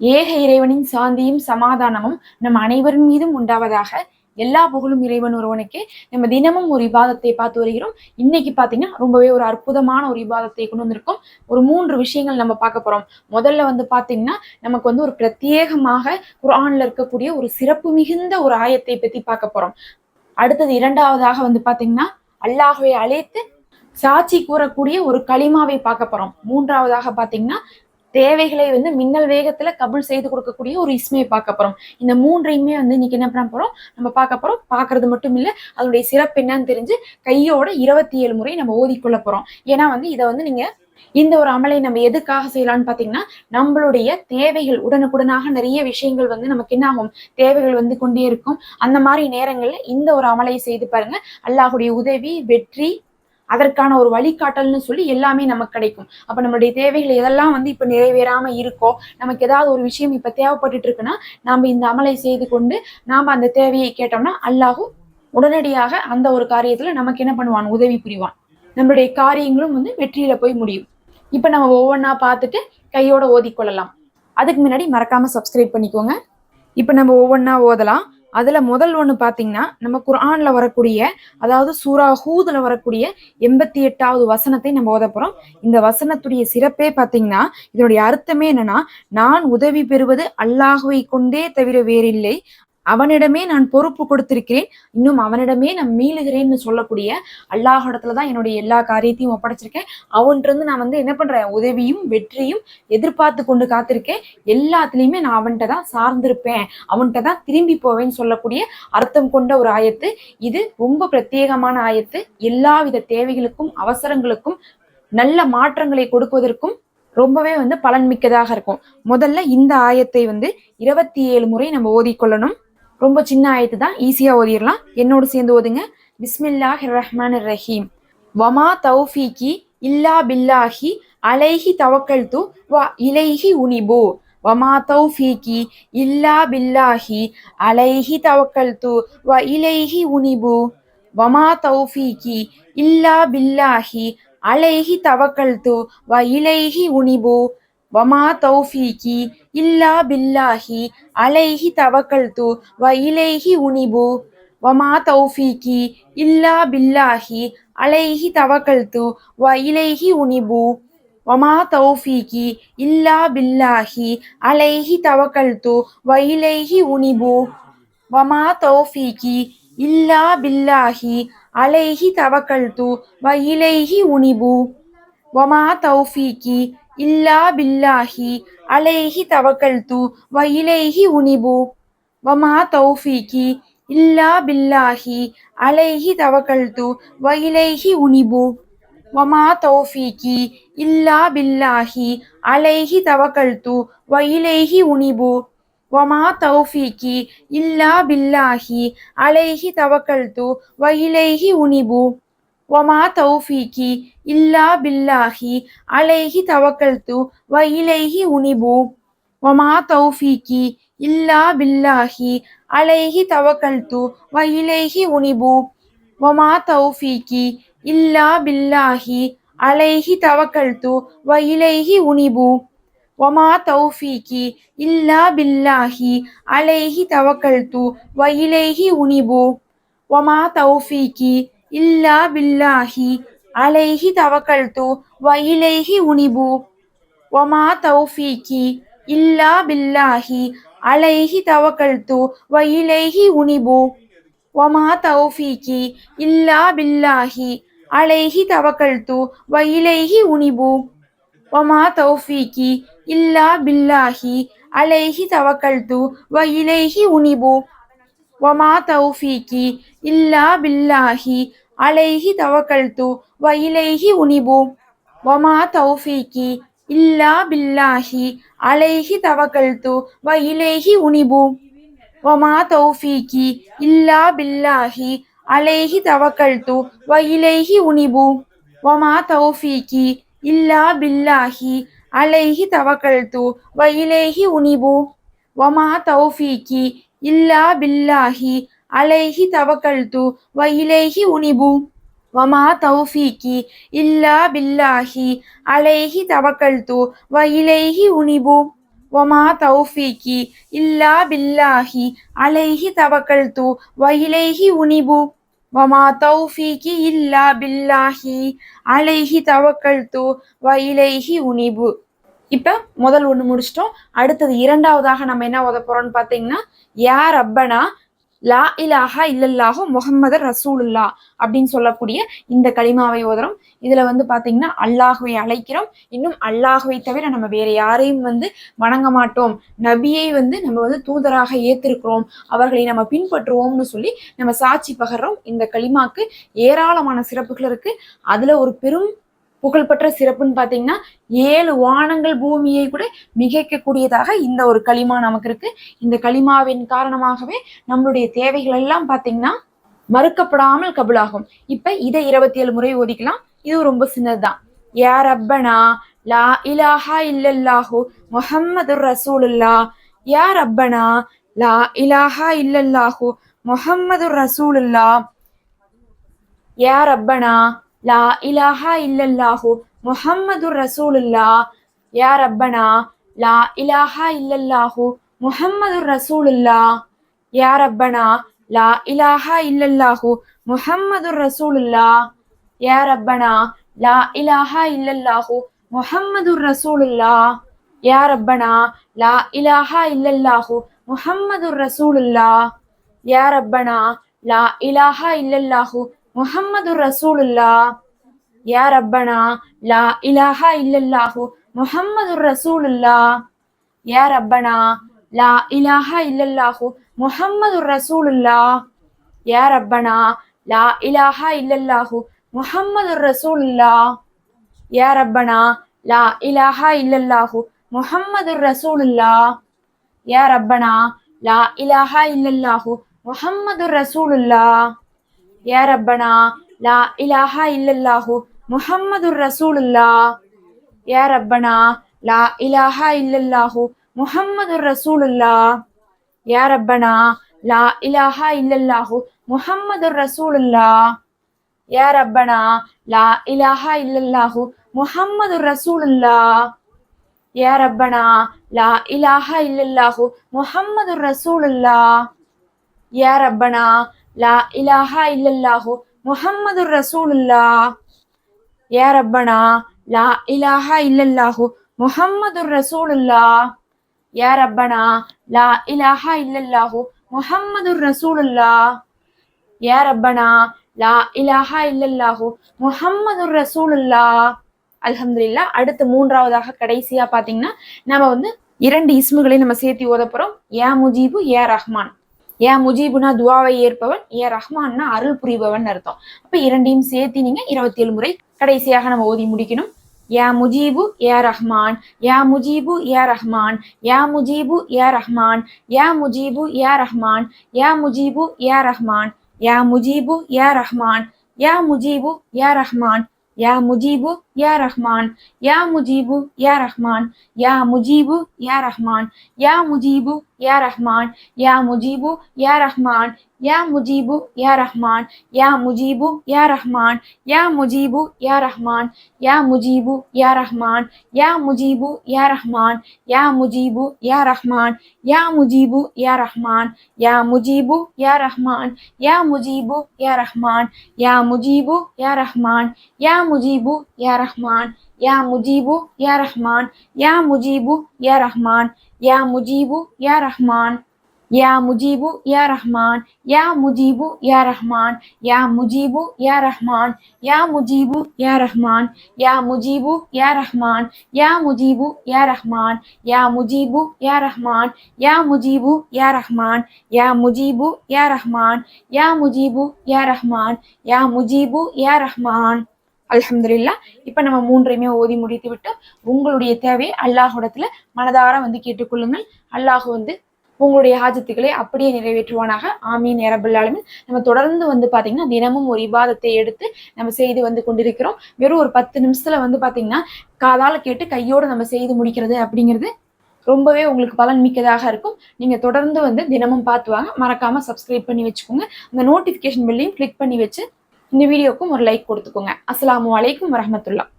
ஏக இறைவனின் சாந்தியும் சமாதானமும் நம் அனைவரின் மீதும் உண்டாவதாக எல்லா புகழும் இறைவன் ஒருவனுக்கே. நம்ம தினமும் ஒரு விவாதத்தை பார்த்து வருகிறோம். இன்னைக்கு பார்த்தீங்கன்னா ரொம்பவே ஒரு அற்புதமான ஒரு விவாதத்தை கொண்டு வந்திருக்கோம். ஒரு மூன்று விஷயங்கள் நம்ம பார்க்க போறோம். முதல்ல வந்து பார்த்தீங்கன்னா நமக்கு வந்து ஒரு பிரத்யேகமாக குரான்ல இருக்கக்கூடிய ஒரு சிறப்பு மிகுந்த ஒரு ஆயத்தை பத்தி பார்க்க போறோம். அடுத்தது இரண்டாவதாக வந்து பார்த்தீங்கன்னா அல்லாஹுவை அழைத்து சாட்சி கூறக்கூடிய ஒரு களிமாவை பார்க்க போறோம். மூன்றாவதாக பார்த்தீங்கன்னா தேவைகளை வந்து மின்னல் வேகத்துல கபுல் செய்து கொடுக்கக்கூடிய ஒரு இஸ்மையை பார்க்க போறோம். இந்த மூன்றையுமே வந்து இன்னைக்கு என்ன பண்ண போறோம்? நம்ம பார்க்க போறோம். பார்க்கறது மட்டும் இல்ல அதனுடைய சிறப்பு என்னன்னு தெரிஞ்சு கையோட இருபத்தி ஏழு முறை நம்ம ஓதிக்கொள்ள போறோம். ஏன்னா வந்து இதை வந்து நீங்க இந்த ஒரு அமலை நம்ம எதுக்காக செய்யலாம்னு பார்த்தீங்கன்னா நம்மளுடைய தேவைகள் உடனுக்குடனாக நிறைய விஷயங்கள் வந்து நமக்கு என்ன ஆகும்? தேவைகள் வந்து கொண்டே இருக்கும். அந்த மாதிரி நேரங்கள்ல இந்த ஒரு அமலை செய்து பாருங்க. அல்லாஹுடைய உதவி வெற்றி அதற்கான ஒரு வழிகாட்டல்னு சொல்லி எல்லாமே நமக்கு கிடைக்கும். அப்ப நம்மளுடைய தேவைகள் எதெல்லாம் வந்து இப்ப நிறைவேறாம இருக்கோ நமக்கு ஏதாவது ஒரு விஷயம் இப்ப தேவைப்பட்டுட்டு இருக்குன்னா நாம இந்த அமலை செய்து கொண்டு நாம அந்த தேவையை கேட்டோம்னா அல்லாஹும் உடனடியாக அந்த ஒரு காரியத்துல நமக்கு என்ன பண்ணுவான்? உதவி புரிவான். நம்மளுடைய காரியங்களும் வந்து வெற்றியில போய் முடியும். இப்ப நம்ம ஒவ்வொன்றா பார்த்துட்டு கையோட ஓதிக்கொள்ளலாம். அதுக்கு முன்னாடி மறக்காம சப்ஸ்கிரைப் பண்ணிக்கோங்க. இப்ப நம்ம ஒவ்வொன்றா ஓதலாம். அதுல முதல் ஒண்ணு பாத்தீங்கன்னா நம்ம குர்ஆன்ல வரக்கூடிய அதாவது சூரா ஹூதுல வரக்கூடிய எண்பத்தி எட்டாவது வசனத்தை நம்ம ஓத இந்த வசனத்துடைய சிறப்பே பாத்தீங்கன்னா இதனுடைய அர்த்தமே என்னன்னா நான் உதவி பெறுவது அல்லாஹுவை கொண்டே தவிர வேறில்லை. அவனிடமே நான் பொறுப்பு கொடுத்திருக்கிறேன். இன்னும் அவனிடமே நான் மீளுகிறேன்னு சொல்லக்கூடிய அல்லாஹிடத்துல தான் என்னுடைய எல்லா காரியத்தையும் ஒப்படைச்சிருக்கேன். அவன்கிட்ட நான் வந்து என்ன பண்றேன்? உதவியும் வெற்றியும் எதிர்பார்த்து கொண்டு காத்திருக்கேன். எல்லாத்துலயுமே நான் அவன்கிட்ட தான் சார்ந்திருப்பேன். அவன்கிட்ட தான் திரும்பி போவேன்னு சொல்லக்கூடிய அர்த்தம் கொண்ட ஒரு ஆயத்து. இது ரொம்ப பிரத்யேகமான ஆயத்து. எல்லாவித தேவைகளுக்கும் அவசரங்களுக்கும் நல்ல மாற்றங்களை கொடுப்பதற்கும் ரொம்பவே வந்து பலன்மிக்கதாக இருக்கும். முதல்ல இந்த ஆயத்தை வந்து இருபத்தி ஏழு முறை நம்ம ஓதிக்கொள்ளணும். ரொம்ப சின்ன ஆயத்து தான் ஈஸியாக ஓதிடலாம் என்னோடு சேர்ந்து ஓதுங்க. பிஸ்மில்லாஹ் ரஹ்மான் ரஹீம் வமா தௌஃபீகி இல்லா பில்லாஹி அலைஹி தவக்கல்து வ இலைஹி உனிபு. வமா தௌஃபீகி இல்லா பில்லாஹி அலைஹி தவக்கல்து வ இலைஹி உனிபு. வமா தௌஃபீகி இல்லா பில்லாஹி அலைஹி தவக்கல்து வ இலைஹி உனிபு. வமா தௌஃபீகி இல்லா பில்லாஹி அலைஹி தவக்கல் து வ இலைஹி உனிபு வமா தௌஃபீகி இல்லா பில்லாஹி அலைஹி தவக்கல் து வ இலைஹி உனிபு வமா தௌஃபீகி இல்லா பில்லாஹி அலைஹி தவக்கல் து வ இலைஹி உனிபு வமா தௌஃபீகி இல்லா பில்லாஹி அலைஹி தவக்கல் து வ இலைஹி உனிபு வமா தௌஃபீகி இல்லா பில்லாஹி அலைஹி தவக்கல்து வ இலைஹி உனிபு. வமா தௌஃபீகி இல்லா பில்லாஹி அலைஹி தவக்கல்து வ இலைஹி உனிபு. வமா தௌஃபீகி இல்லா பில்லாஹி அலைஹி தவக்கல்து வ இலைஹி உனிபு. வமா தௌஃபீகி இல்லா பில்லாஹி அலைஹி தவக்கல்து வ இலைஹி உனிபு. வமா தௌஃபீகி இல்லா பில்லாஹி அலைஹி தவக்கல்து வ இலைஹி உனிபு வமா தௌஃபீகி இல்லா பில்லாஹி அலைஹி தவக்கல்து வ இலைஹி உனிபு வமா தௌஃபீகி இல்லா பில்லாஹி அலைஹி தவக்கல்து வ இலைஹி உனிபு வமா தௌஃபீகி இல்லா பில்லாஹி அலைஹி தவக்கல்து வ இலைஹி உனிபு ஒமா தௌஃபீகி இல்லா பில்லாஹி அலைஹி தவக்கல்து வ இலைஹி உனிபு ஒமா தௌஃபீகி இல்லா பில்லாஹி அலைஹி தவக்கல்து வ இலைஹி உனிபு ஒமா தௌஃபீகி இல்லா பில்லாஹி அலைஹி தவக்கல்து வ இலைஹி உனிபு வமா தௌஃபீகி இல்லா பில்லாஹி அலைஹி தவக்கல்து வ இலைஹி உனிபு வமா தௌஃபீகி இல்லா பில்லாஹி அலைஹி தவக்கல்து வ இலைஹி உனிபு வமா தௌஃபீகி இல்லா பில்லாஹி அலைஹி தவக்கல்து வ இலைஹி உனிபு வமா தௌஃபீகி இல்லா பில்லாஹி அலைஹி தவக்கல்து வ இல்லா பில்லாஹி அலைஹி தவக்கல் து வ இலைஹி உனிபு. வமா தௌஃபீகி இல்லா பில்லாஹி அலைஹி தவக்கல் து வ இலைஹி உனிபு. வமா தௌஃபீகி இல்லா பில்லாஹி அலைஹி தவக்கல் து வ இலைஹி உனிபு. வமா தௌஃபீகி இல்லா பில்லாஹி அலைஹி தவக்கல் து உனிபு. இப்போ முதல் ஒன்று முடிச்சிட்டோம். அடுத்தது இரண்டாவதாக நம்ம என்ன ஓத பார்த்தீங்கன்னா யார் அப்பனா லா இலாஹா இல்லல்லாஹோ முகமது ரசூலுல்லா அப்படின்னு சொல்லக்கூடிய இந்த களிமாவை ஓதுறோம். இதுல வந்து பாத்தீங்கன்னா அல்லாஹுவை அழைக்கிறோம். இன்னும் அல்லாஹுவை தவிர நம்ம வேற யாரையும் வந்து வணங்க மாட்டோம். நபியை வந்து நம்ம வந்து தூதராக ஏத்திருக்கிறோம். அவர்களை நம்ம பின்பற்றுவோம்னு சொல்லி நம்ம சாட்சி பகர்றோம். இந்த களிமாக்கு ஏராளமான சிறப்புகள் இருக்கு. அதுல ஒரு பெரும் புகழ்பெற்ற சிறப்புன்னு பார்த்தீங்கன்னா ஏழு வானங்கள் பூமியை கூட மிகைக்கக்கூடியதாக இந்த ஒரு களிமா நமக்கு இருக்கு இந்த களிமாவின் காரணமாகவே நம்மளுடைய தேவைகள் எல்லாம் பார்த்தீங்கன்னா மறுக்கப்படாமல் கபுலாகும். இப்ப இதை இருபத்தி ஏழு முறை ஓதிக்கலாம். இது ரொம்ப சின்னதுதான். யா ரப்பனா லா இலாஹா இல்லல்லாஹு முஹம்மது ரசூலுல்லா. யா ரப்பனா லா இலாஹா இல்லல்லாஹு முஹம்மது ரசூலுல்லா. யா ரப்பனா لا إله إلا الله محمد رسول الله. يا ربنا لا إله إلا الله محمد رسول الله. يا ربنا لا إله إلا الله محمد رسول الله. يا ربنا لا إله إلا الله محمد رسول الله. يا ربنا لا إله إلا الله محمد رسول الله. يا ربنا لا إله إلا الله محمد محمد رسول الله يا ربنا لا إله إلا الله محمد رسول الله يا ربنا لا إله إلا الله محمد رسول الله يا ربنا لا إله إلا الله محمد رسول الله يا ربنا لا إله إلا الله محمد رسول الله يا ربنا لا إله إلا الله محمد رسول الله يا ربنا لا إله إلا الله محمد رسول الله. يا ربنا لا إله إلا الله محمد رسول الله. يا ربنا لا إله إلا الله محمد رسول الله. يا ربنا لا إله إلا الله محمد رسول الله. يا ربنا لا إله إلا الله محمد رسول الله. يا ربنا லா இலாஹா இல்லல்லாஹு முஹம்மது ரசூலுல்லா ஏ ரப்பனா லா இலாஹா இல்லல்லாஹு முஹம்மது ரசூலுல்லா ஏ ரப்பனா லா இலாஹா இல்லல்லாஹு முஹம்மது ரசூலுல்லா ஏ ரப்பனா லா இலாஹா இல்லல்லாஹு முஹம்மது ரசூலுல்லா அல்ஹம்துல்லா அடுத்து மூன்றாவதாக கடைசியா பாத்தீங்கன்னா நம்ம வந்து இரண்டு இஸ்முகளை நம்ம சேர்த்து ஓத போறோம். ஏ முஜீபு ஏ ரஹ்மான். ஏ முஜீபுனா துவாவை ஏற்பவன் ஏ ரஹ்மான்னா அருள் புரிபவன் அர்த்தம். அப்ப இரண்டையும் சேர்த்து நீங்க இருபத்தி ஏழு முறை கடைசியாக நம்ம ஓதி முடிக்கணும். யா முஜீபு யா ரஹ்மான். யா முஜீபு யா ரஹ்மான். யா முஜீபு யா ரஹ்மான். யா முஜீபு யா ரஹ்மான். யா முஜீபு யா ரஹ்மான். யா முஜீபு யா ரஹ்மான். யா முஜீபு யா ரஹ்மான். யா முஜீபு யா ரஹ்மான் யா முஜீபு யா ரஹ்மான் யா முஜீபு யா ரஹ்மான் யா முஜீபு யா ரஹ்மான் யா முஜீபு யா ரஹ்மான் யா முஜீபு யா ரஹ்மான் யா முஜீபு யா ரஹ்மான் யா முஜீபு யா ரஹ்மான் யா முஜீபு யா ரஹ்மான் யா முஜீபு யா ரஹ்மான் யா முஜீபு யா ரஹ்மான் யா முஜீபு யா ரஹ்மான் யா முஜீபு யா ரஹ்மான் யா முஜீபு யா ரஹ்மான் யா முஜீபு யா ரஹ்மான் யா முஜீபு யா ரஹ்மான் யா முஜீபு யா ரஹ்மான் யா முஜீபு யா ரஹ்மான் யா முஜீபு யா ரஹ்மான் யா முஜீபு யா ரஹ்மான் யா முஜீபு யா ரஹ்மான் யா முஜீபு யா ரஹ்மான் யா முஜீபு யா ரஹ்மான் யா முஜீபு யா ரஹ்மான் யா முஜீபு யா ரஹ்மான் யா முஜீபு யா ரஹ்மான் யா முஜீபு யா ரஹ்மான் யா முஜீபு யா ரஹ்மான் யா முஜீபு யா ரஹ்மான் யா முஜீபு யா ரஹ்மான் அலமதுல்லா இப்போ நம்ம மூன்றையுமே ஓதி முடித்து விட்டு உங்களுடைய தேவையை அல்லாஹுடத்துல மனதார வந்து கேட்டுக்கொள்ளுங்கள். அல்லாஹ் வந்து உங்களுடைய ஹாஜத்துக்களை அப்படியே நிறைவேற்றுவானாக. ஆமீன் இரபுல்லாலுமே நம்ம தொடர்ந்து வந்து பார்த்தீங்கன்னா தினமும் ஒரு விவாதத்தை எடுத்து நம்ம செய்து வந்து கொண்டிருக்கிறோம். வெறும் ஒரு பத்து நிமிஷத்துல வந்து பார்த்தீங்கன்னா காதால் கேட்டு கையோடு நம்ம செய்து முடிக்கிறது அப்படிங்கிறது ரொம்பவே உங்களுக்கு பலன் மிக்கதாக இருக்கும். நீங்கள் தொடர்ந்து வந்து தினமும் பார்த்து வாங்க. மறக்காமல் சப்ஸ்கிரைப் பண்ணி வச்சுக்கோங்க. அந்த நோட்டிஃபிகேஷன் பில்லையும் கிளிக் பண்ணி வச்சு இந்த வீடியோக்கும் ஒரு லைக் கொடுத்துக்கோங்க. அஸ்லாம் அலைக்கும் வரஹ்மத்துல்லாஹ்